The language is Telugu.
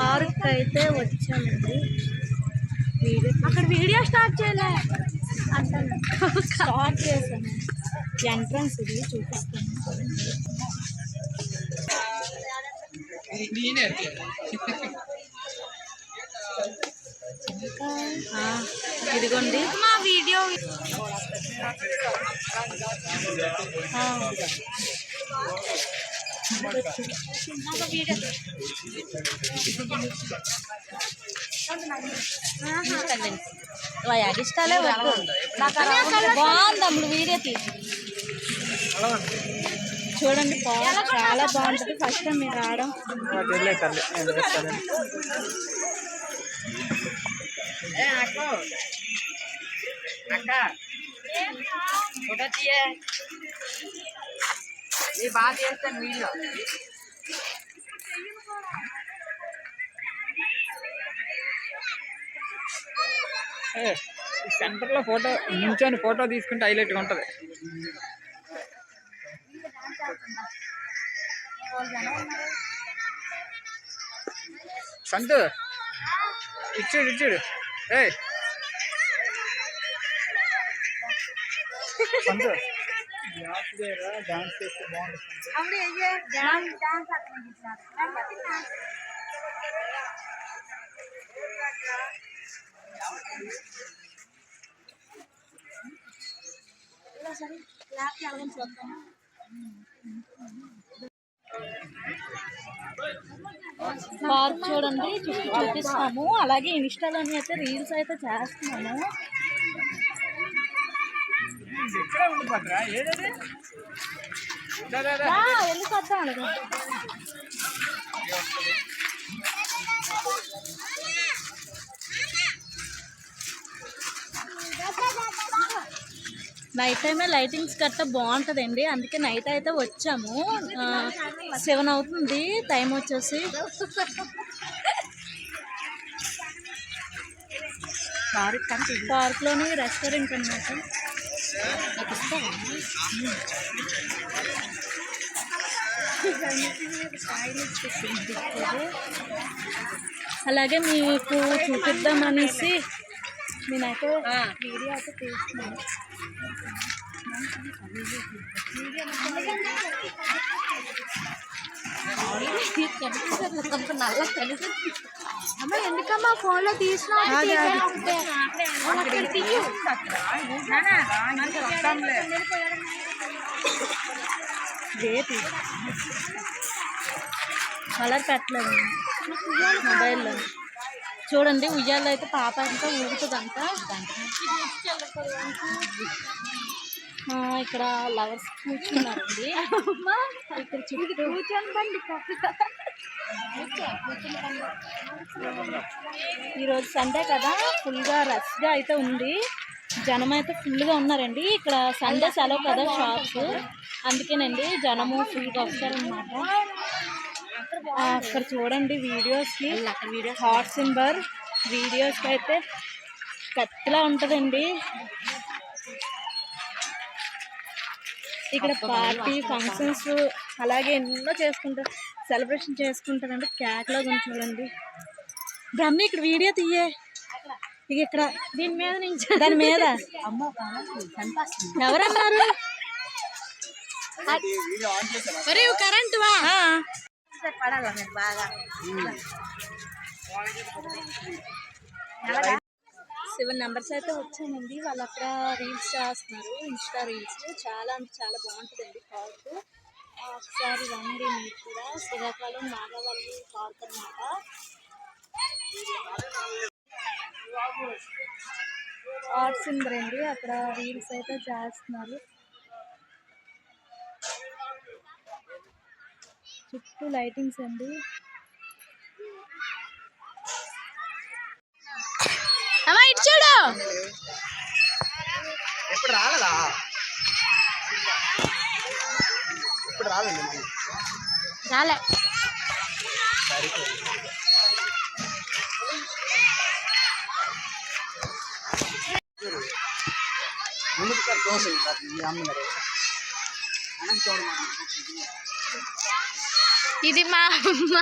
పార్క్ అయితే వచ్చామండి. వీడియో అక్కడ వీడియో స్టార్ట్ చేయలే. అంటాను. స్టార్ట్ చేశాను. ఎంట్రన్స్ ఇది చూపిస్తాను. ఆ, ఇదిగోండి. మా వీడియో ఆ. ఇష్టాలే వద్దు బాగుంది అమ్ముడు వీడియో తీసి చూడండి పార్క్ చాలా బాగుంటుంది ఫస్ట్ టైం మీరు రావడం అక్క ఫోటో తీయ నీ బాగా చేస్తాను వీళ్ళు ఏ, ఈ సెంటర్లో ఫోటో నించొని ఫోటో తీసుకుంటే హైలైట్గా ఉంటుంది. సంతు ఇచ్చుడు ఇచ్చుడు ఏ సంతు. డాన్స్ చేస్తే బాగుంటుంది. పార్క్ చూడండి చుట్టూ చూపిస్తాము. అలాగే ఇన్స్టాలోని అయితే రీల్స్ అయితే చేస్తున్నాము. ఇక్కడే ఉండిపోతారా? ఏదది? నైట్ టైమే లైటింగ్స్ గట్ట బాగుంటుందండి. అందుకే నైట్ అయితే వచ్చాము. సెవెన్ అవుతుంది. టైం వచ్చేసి. పార్క్లోని రెస్టారెంట్ అన్నమాట. అలాగే మీకు చూపిద్దామనేసి నేనైతే వీడియో అయితే తీస్తున్నాను అమ్మ ఎందుకమ్మా ఫోన్లో తీసినా కలర్ పెట్టలేదు. మొబైల్లో. చూడండి ఉయ్యాల్లో అయితే పాప అంతా ఊగుతుందంట. ఆ, ఇక్కడ లవర్స్ కూర్చున్నారండి. ఇక్కడ చుట్టూ ఈరోజు సండే కదా ఫుల్గా రష్గా అయితే ఉంది. జనం అయితే ఫుల్గా ఉన్నారండి. ఇక్కడ సండే సెలవు కదా షాప్స్. అందుకేనండి జనము ఫుల్గా వస్తారనమాట అక్కడ చూడండి వీడియోస్కి హాట్ సింబర్ వీడియోస్కి అయితే కత్తిలా ఉంటుందండి. ఇక్కడ పార్టీ ఫంక్షన్స్ అలాగే ఎన్నో చేసుకుంటారు సెలబ్రేషన్ చేసుకుంటారండి. లాగా ఉంది చూడండి. బ్రహ్మి ఇక్కడ వీడియో తీయే. ఇక ఇక్కడ దీని మీద నుంచి. దాని మీద. ఎవరన్నారు? కరెంట్ వా. పడాలి బాగా? సెవెన్ నెంబర్స్ అయితే వచ్చానండి. వాళ్ళు అక్కడ రీల్స్ చేస్తున్నారు. ఇన్స్టా రీల్స్ చాలా అంటే చాలా బాగుంటుందండి. పార్క్ ఒకసారి రండి మీరు కూడా. శ్రీకాకుళం నాగవల్లి పార్క్ అనమాట ఆర్ట్స్ అండి అక్కడ వీల్స్ అయితే చేస్తున్నారు. చుట్టూ లైటింగ్స్ అండి. చూడు. ఎప్పుడు రాలేదా? ఇప్పుడు రాలేదు మరి. రాలే ముందుకు సార్ క్లోజ్ అయ్యింది సార్ మీ అమ్మగారు వెనక్కి చూడమా ఇది మా అమ్మ